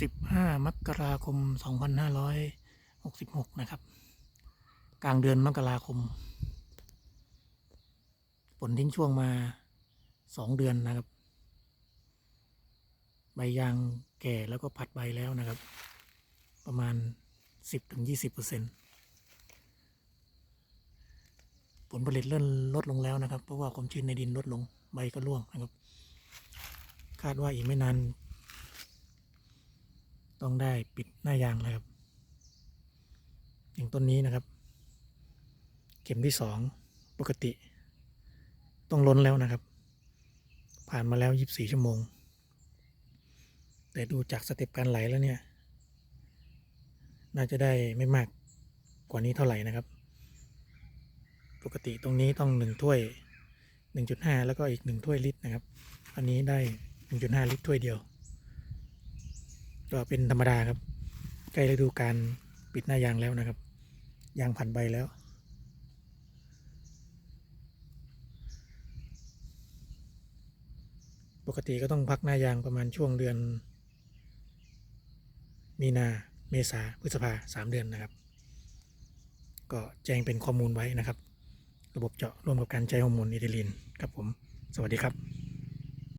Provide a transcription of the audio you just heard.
15 มกราคม 2566 นะครับ กลางเดือนมกราคมฝนทิ้งช่วงมา 2 เดือนนะครับ ใบยางแก่แล้วก็ผัดใบแล้วนะครับ ประมาณ 10-20%ผลผลิตเริ่มลดลงแล้วนะครับ เพราะว่าความชื้นในดินลดลงใบก็ร่วงนะครับ คาดว่าอีกไม่นาน ต้องได้ปิดหน้ายางแล้วครับ อย่างต้นนี้นะครับ เข็มที่สองปกติ ต้องล้นแล้วนะครับ ผ่านมาแล้ว 24 ชั่วโมง แต่ดูจากสเต็ปการไหลแล้วเนี่ย น่าจะได้ไม่มากกว่านี้เท่าไหร่นะครับ ปกติตรงนี้ต้องหนึ่งถ้วย 1.5 แล้วก็อีกหนึ่งถ้วยลิตรนะครับ อันนี้ได้ 1.5 ลิตรถ้วยเดียว ก็เป็นธรรมดาครับ ใกล้ฤดูการปิดหน้ายางแล้วนะครับ ยางผันใบแล้ว ปกติก็ต้องพักหน้ายางประมาณช่วงเดือน มีนาเมษาพฤษภาสามเดือนนะครับ ก็แจ้งเป็นข้อมูลไว้นะครับ ระบบเจาะร่วมกับการใช้ฮอร์โมนอิเดลินครับผม สวัสดีครับ